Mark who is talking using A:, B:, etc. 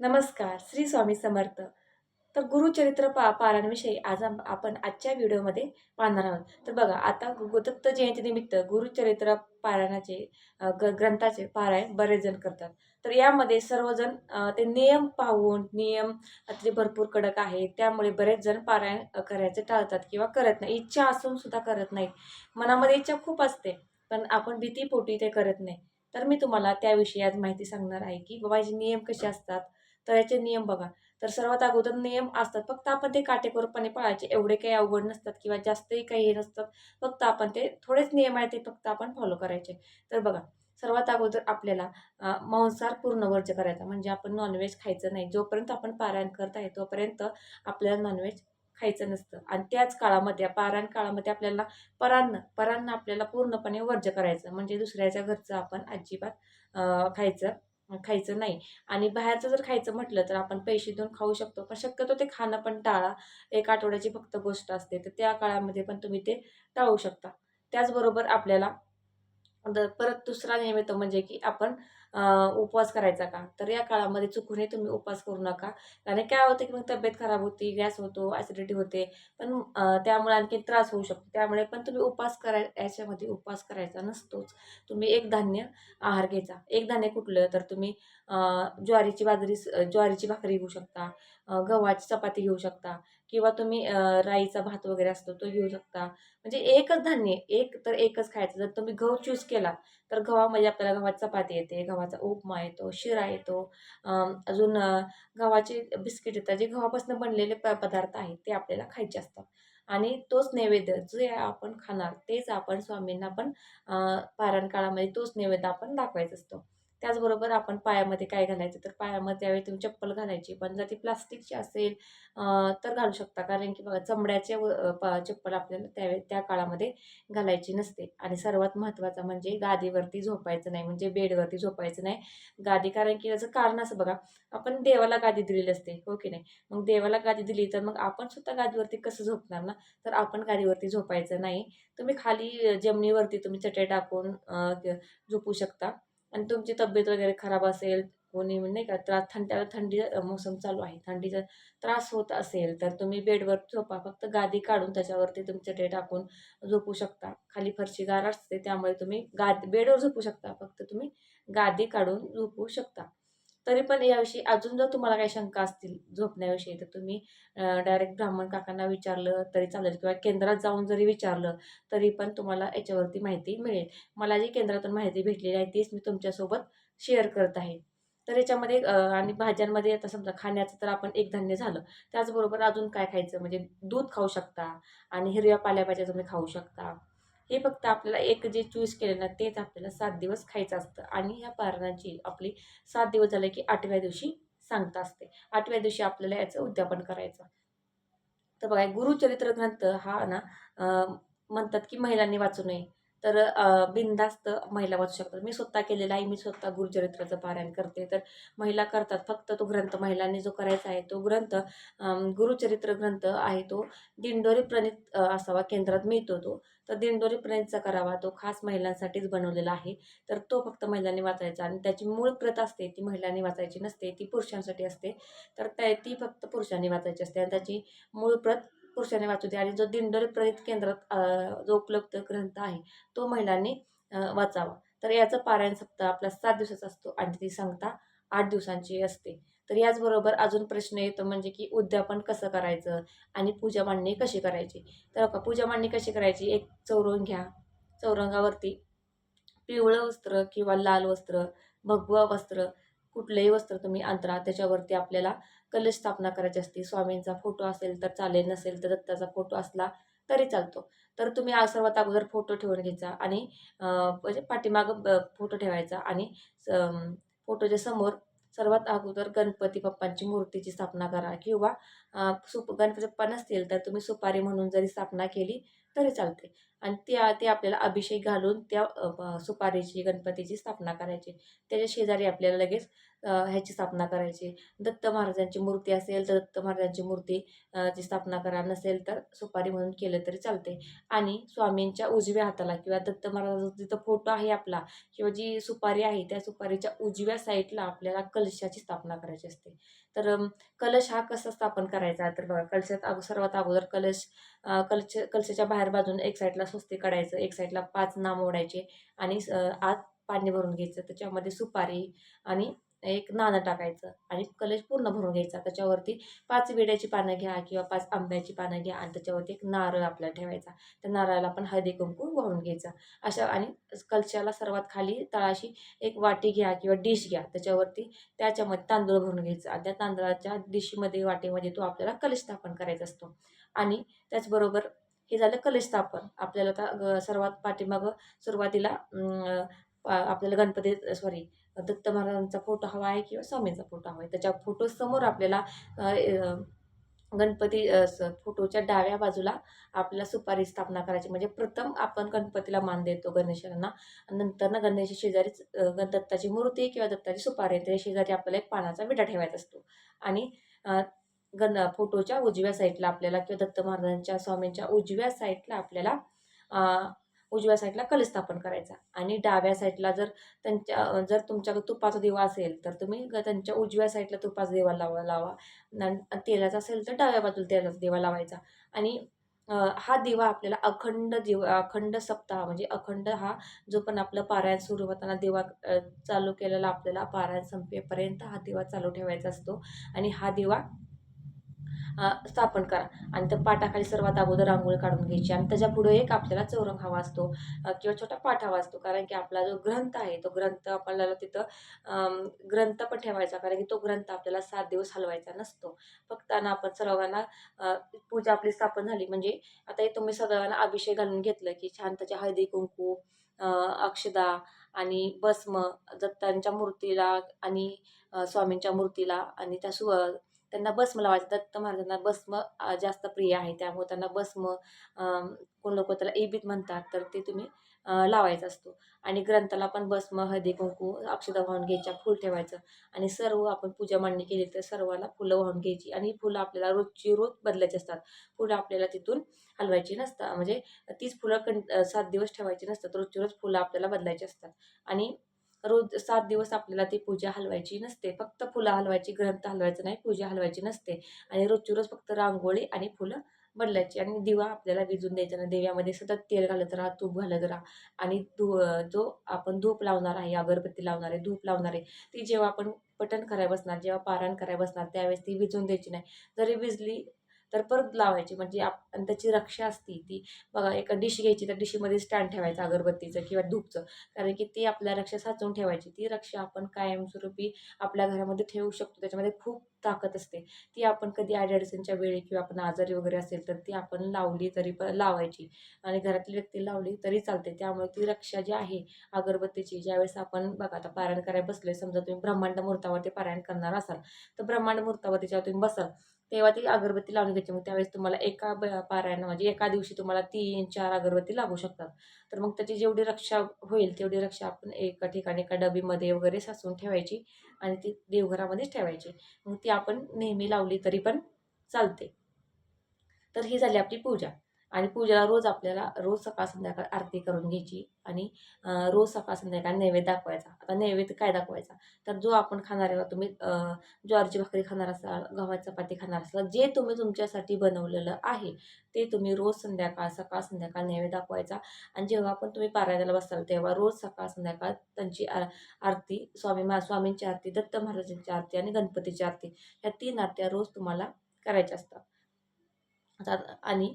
A: नमस्कार श्री स्वामी समर्थ. तर गुरुचरित्र पा पारायणविषयी आज आपण आजच्या व्हिडिओमध्ये पाहणार आहोत. तर बघा आता दत्त जयंतीनिमित्त गुरुचरित्र पारायणाचे ग ग्रंथाचे पारायण बरेच जण करतात. तर यामध्ये सर्वजण ते नियम पाहून नियम त्याचे भरपूर कडक आहे त्यामुळे बरेच जण पारायण करायचे टाळतात किंवा करत नाही. इच्छा असून सुद्धा करत नाहीत. मनामध्ये इच्छा खूप असते पण आपण भीतीपोटी ते करत नाही. तर मी तुम्हाला त्याविषयी आज माहिती सांगणार आहे की बाबा नियम कसे असतात तर याचे नियम बघा. तर सर्वात अगोदर नियम असतात. फक्त आपण ते काटेकोरपणे पाळायचे. एवढे काही अवघड नसतात किंवा जास्तही काही हे नसतात. फक्त आपण ते थोडेच नियम आहेत ते फक्त आपण फॉलो करायचे. तर बघा सर्वात अगोदर आपल्याला मांसार मांसाहार पूर्ण वर्ज करायचा. म्हणजे आपण नॉनव्हेज खायचं नाही. जोपर्यंत आपण पारायण करत आहे तोपर्यंत आपल्याला नॉनव्हेज खायचं नसतं. आणि त्याच काळामध्ये पारायण काळामध्ये आपल्याला परान्न परान्न आपल्याला पूर्णपणे वर्ज करायचं. म्हणजे दुसऱ्याच्या घरचं आपण अजिबात खायचं खायचं नाही. आणि बाहेरचं जर खायचं म्हटलं तर आपण पैसे देऊन खाऊ शकतो. पण शक्यतो ते खाणं पण टाळा. एक आठवड्याची फक्त गोष्ट असते. तर त्या काळामध्ये पण तुम्ही ते टाळू शकता. त्याचबरोबर आपल्याला परत दुसरा नियमित येतो म्हणजे की आपण उपवास करायचा का? तर या काळामध्ये चुकूनही तुम्ही उपवास करू नका. आणि काय होतं की मग तब्येत खराब होती गॅस होतो ॲसिडिटी होते. पण त्यामुळे आणखी त्रास होऊ शकतो. त्यामुळे पण तुम्ही उपवास कराय याच्यामध्ये उपवास करायचा नसतोच. तुम्ही एक धान्य आहार घ्यायचा. एक धान्य कुठलं? तर तुम्ही ज्वारीची बाजरी ज्वारीची भाकरी घेऊ शकता. गव्हाची चपाती घेऊ शकता. किंवा तुम्ही राईचा भात वगैरे असतो तो घेऊ शकता. म्हणजे एकच धान्य एक तर एकच खायचं. जर तुम्ही गहू चूज केला तर गव्हामध्ये आपल्याला गव्हाची चपाती येते गव्हाचा उपमा येतो शिरा येतो. अजून गव्हाचे बिस्किट येतात जे गव्हापासून बनलेले प पदार्थ आहेत ते आपल्याला खायचे असतात. आणि तोच नैवेद्य जे आपण खाणार तेच आपण स्वामींना पण अं, पारायण काळामध्ये तोच नैवेद्य आपण दाखवायचा असतो. त्याचबरोबर आपण पायामध्ये काय घालायचं? तर पायामध्ये त्यावेळी तुम्ही चप्पल घालायची. पण जर ती प्लास्टिकची असेल तर घालू शकता. कारण की बघा चमड्याचे व- प- चप्पल आपल्याला त्यावेळी त्या काळामध्ये घालायची नसते. आणि सर्वात महत्त्वाचं म्हणजे गादीवरती झोपायचं नाही. म्हणजे बेडवरती झोपायचं नाही. गादी कारण की याचं कारण असं बघा आपण देवाला गादी दिलेली असते. हो की नाही? मग देवाला गादी दिली तर मग आपण सुद्धा गादीवरती कसं झोपणार ना? तर आपण गादीवरती झोपायचं नाही. तुम्ही खाली जमिनीवरती तुम्ही चटई टाकून झोपू शकता. आणि तुमची तब्येत वगैरे खराब असेल कोणी म्हणजे नाही का त्रास थंड थंडी मोसम चालू आहे थंडीचा त्रास होत असेल तर तुम्ही बेडवर झोपा फक्त गादी काढून त्याच्यावरती तुमचे ते टाकून झोपू शकता. खाली फरशी गार असते त्यामुळे तुम्ही गाद बेडवर झोपू शकता फक्त तुम्ही गादी काढून झोपू शकता. तरी पण याविषयी अजून जर तुम्हाला काही शंका असतील झोपण्याविषयी तर तुम्ही डायरेक्ट ब्राह्मण काकांना विचारलं तरी चालेल किंवा केंद्रात जाऊन जरी विचारलं तरी पण तुम्हाला याच्यावरती माहिती मिळेल. मला जी केंद्रातून माहिती भेटलेली आहे तीच मी तुमच्यासोबत शेअर करत आहे. तर याच्यामध्ये आणि भाज्यांमध्ये आता समजा खाण्याचं तर आपण एक धान्य झालं त्याचबरोबर अजून काय खायचं? म्हणजे दूध खाऊ शकता आणि हिरव्या पाल्याभाज्या तुम्ही खाऊ शकता. हे फक्त आपल्याला एक जे चूज केलं ना तेच आपल्याला सात दिवस खायचं असतं. आणि ह्या पारणाची आपली सात दिवस झाले की आठव्या दिवशी सांगता असते. आठव्या दिवशी आपल्याला याचं उद्यापन करायचं. तर बघा गुरुचरित्र ग्रंथ हा ना म्हणतात की महिलांनी वाचू नये. तर बिनधास्त महिला वाचू शकतात. मी स्वतः केलेला आहे. मी स्वतः गुरुचरित्राचं पारायण करते. तर महिला करतात. फक्त तो ग्रंथ महिलांनी जो करायचा आहे तो ग्रंथ गुरुचरित्र ग्रंथ आहे तो दिंडोरी प्रणित असावा केंद्रात मिळतो तो. तर दिंडोरी प्रणितचा करावा तो खास महिलांसाठीच बनवलेला आहे. तर तो फक्त महिलांनी वाचायचा आणि त्याची मूळ प्रत असते ती महिलांनी वाचायची नसते ती पुरुषांसाठी असते. तर त्या ती फक्त पुरुषांनी वाचायची असते आणि त्याची मूळ प्रत पुरुषांनी वाचू दे. आणि जो दिंडोरी प्रणित केंद्रात जो उपलब्ध ग्रंथ आहे तो महिलांनी वाचावा. तर याचं पारायण सप्ताह आपला सात दिवसाचा असतो आणि ती सांगता आठ दिवसांची असते. तर याचबरोबर अजून प्रश्न येतो म्हणजे की उद्यापन कसं करायचं आणि पूजा मांडणी कशी करायची? तर का पूजा मांडणी कशी करायची? एक चौरंग घ्या. चौरंगावरती पिवळं वस्त्र किंवा लाल वस्त्र भगवं वस्त्र कुठलंही वस्त्र तुम्ही अंतरा त्याच्यावरती आपल्याला कलश स्थापना करायची असते. स्वामींचा फोटो असेल तर चालेल नसेल तर दत्ताचा फोटो असला तरी चालतो. तर तुम्ही सर्वात अगोदर फोटो ठेवून घ्यायचा आणि म्हणजे पाठीमागं ब- फोटो ठेवायचा आणि स- फोटोच्या समोर सर्वात अगोदर गणपती बाप्पांची मूर्तीची स्थापना करा किंवा सुप गणपती बाप्पा नसतील तर तुम्ही सुपारी म्हणून जरी स्थापना केली तरी चालते. आणि त्या ते आपल्याला अभिषेक घालून त्या सुपारीची गणपतीची स्थापना करायची. त्याच्या शेजारी आपल्याला लगेच ह्याची स्थापना करायची. दत्त महाराजांची मूर्ती असेल तर दत्त महाराजांची मूर्ती ची स्थापना करा नसेल तर सुपारी म्हणून केलं तरी चालते आणि स्वामींच्या उजव्या हाताला किंवा दत्त महाराजांचा जिथं फोटो आहे आपला किंवा जी सुपारी आहे त्या सुपारीच्या उजव्या साईडला आपल्याला कलशाची स्थापना करायची असते. तर कलश हा कसा स्थापन करायचा? तर बघा कलशात अगो सर्वात अगोदर कलश कलश कलशाच्या बाहेर बाजून एक साईडला स्वस्ती काढायचं एक साईडला पाच नाम ओढायचे आणि आत पाणी भरून घ्यायचं. त्याच्यामध्ये सुपारी आणि एक नाणं टाकायचं आणि कलश पूर्ण भरून घ्यायचा. त्याच्यावरती पाच विड्याची पानं घ्या किंवा पाच आंब्याची पानं घ्या आणि त्याच्यावरती एक नारळ आपल्याला ठेवायचा. त्या नारळाला आपण हळदी कुंकू वाहून घ्यायचा. अशा आणि कलशाला सर्वात खाली तळाशी एक वाटी घ्या किंवा डिश घ्या. त्याच्यावरती त्याच्यामध्ये तांदूळ भरून घ्यायचा आणि त्या तांदळाच्या डिशीमध्ये वाटीमध्ये तो आपल्याला कलश स्थापन करायचा असतो. आणि त्याचबरोबर हे झालं कलश स्थापन. आपल्याला आता ग- सर्वात पाठीमागं सुरुवातीला आपल्याला गणपती सॉरी दत्त महाराजांचा फोटो हवा आहे किंवा स्वामींचा फोटो हवा आहे. त्याच्या फोटो समोर आपल्याला गणपती फोटोच्या डाव्या बाजूला आपल्याला सुपारी स्थापना करायची. म्हणजे प्रथम आपण गणपतीला मान देतो गणेशांना. नंतर ना गणेश शेजारीच दत्ताची मूर्ती किंवा दत्ताची सुपारी त्या शेजारी आपल्याला एक पानाचा विटा ठेवायचा असतो. आणि गण फोटोच्या उजव्या साईडला आपल्याला किंवा दत्त महाराजांच्या स्वामींच्या उजव्या साईडला आपल्याला उजव्या साईडला कलस्थापन करायचा. आणि डाव्या साईडला जर त्यांच्या जर तुमच्याकडे तुपाचा दिवा असेल तर तुम्ही ग- त्यांच्या उजव्या साईडला तुपाचा दिवा लावा लावा. तेलाचा असेल तर डाव्या बाजूला तेलाचा दिवा लावायचा. आणि हा दिवा आपल्याला अखंड दिवा अखंड सप्ताह म्हणजे अखंड हा जो पण आपलं पारायण सुरू होताना दिवा चालू केलेला आपल्याला पारायण संपेपर्यंत हा दिवा चालू ठेवायचा असतो. आणि हा दिवा स्थापन करा. आणि त्या पाटाखाली सर्वात अगोदर रांगोळी काढून घ्यायची. आणि त्याच्या पुढे एक आपल्याला चौरंग हवा असतो किंवा छोटा पाठ हवा असतो. कारण की आपला जो ग्रंथ आहे तो ग्रंथ आपल्याला तिथं ग्रंथ पण ठेवायचा. कारण की तो ग्रंथ आपल्याला सात दिवस हलवायचा नसतो. फक्त आणि आपण सर्वांना पूजा आपली स्थापन झाली. म्हणजे आता हे तुम्ही सगळ्यांना अभिषेक घालून घेतलं की छान त्याच्या हळदी कुंकू अक्षदा आणि भस्म दत्तांच्या मूर्तीला आणि स्वामींच्या मूर्तीला आणि त्या सु त्यांना भस्म लावायचं दत्त महाराजांना भस्म जास्त प्रिय आहे. त्यामुळे त्यांना भस्म कोण लोक त्याला एबीत म्हणतात तर ते तुम्ही लावायचा असतो. आणि ग्रंथाला पण भस्म हळदी कुंकू अक्षता वाहून घ्यायच्या फूल ठेवायचं. आणि सर्व आपण पूजा मांडणी केली तर सर्वाला फुलं वाहून घ्यायची. आणि फुलं आपल्याला रोजची रोज बदलायची असतात. फुलं आपल्याला तिथून हलवायची नसतात. म्हणजे तीच फुलं कं सात दिवस ठेवायची नसतात. रोजची रोज फुलं आपल्याला बदलायची असतात. आणि रोज सात दिवस आपल्याला ती पूजा हलवायची नसते. फक्त फुलं हलवायची ग्रंथ हलवायचं नाही पूजा हलवायची नसते. आणि रोजची रोज फक्त रांगोळी आणि फुलं बदलायची. आणि दिवा आपल्याला विजून द्यायचा नाही. दिव्यामध्ये सतत तेल घालत राहा तूप घालत राहा. आणि धू जो आपण धूप लावणार आहे अगरबत्ती लावणार आहे धूप लावणार आहे ती जेव्हा आपण पठण करायला बसणार जेव्हा पारायण करायला बसणार त्यावेळेस ती विजून द्यायची नाही. जरी विजली तर परत लावायची. म्हणजे आप आणि त्याची रक्षा असती ती. बघा एका डिश घ्यायची त्या डिशीमध्ये स्टँड ठेवायचं अगरबत्तीचं किंवा धूपचं. कारण की ती आपल्या रक्षा साचवून ठेवायची. ती रक्षा आपण कायमस्वरूपी आपल्या घरामध्ये ठेवू शकतो. त्याच्यामध्ये खूप ताकद असते. ती आपण कधी अडचणीच्या वेळी किंवा आपण आजारी वगैरे असेल तर ती आपण लावली तरी पण लावायची. आणि घरातली व्यक्ती लावली तरी चालते. त्यामुळे ती रक्षा जी आहे अगरबत्तीची ज्यावेळेस आपण बघा आता पारायण करायला बसले समजा तुम्ही ब्रह्मांड मुहूर्तावरती पारायण करणार असाल तर ब्रह्मांड मुहूर्तावरती जेव्हा तुम्ही बसाल तेव्हा ती अगरबत्ती लावून घ्यायची. मग त्यावेळेस तुम्हाला एका ब पारायण म्हणजे एका दिवशी तुम्हाला तीन चार अगरबत्ती लागू शकतात. तर मग त्याची जेवढी रक्षा होईल तेवढी रक्षा आपण एका ठिकाणी एका डबीमध्ये वगैरे साचून ठेवायची आणि ती देवघरामध्येच ठेवायची. मग ती आपण नेहमी लावली तरी पण चालते. तर ही झाली आपली पूजा. आणि पूजेला रोज आपल्याला रोज सकाळ संध्याकाळ आरती करून घ्यायची आणि रोज सकाळ संध्याकाळ नैवेद्य दाखवायचा. आता नैवेद्य काय दाखवायचा? तर जो आपण खाणार आहे तुम्ही ज्वारीची भाकरी खाणार असाल गव्हाची चपाती खाणार असाल जे तुम्ही तुमच्यासाठी बनवलेलं आहे ते तुम्ही रोज संध्याकाळ सकाळ संध्याकाळ नैवेद्य दाखवायचा. आणि जेव्हा पण तुम्ही पारायणाला बसाल तेव्हा रोज सकाळ संध्याकाळ त्यांची आरती स्वामी मा स्वामींची आरती दत्त महाराजांची आरती आणि गणपतीची आरती ह्या तीन आरत्या रोज तुम्हाला करायच्या असतात. आता आणि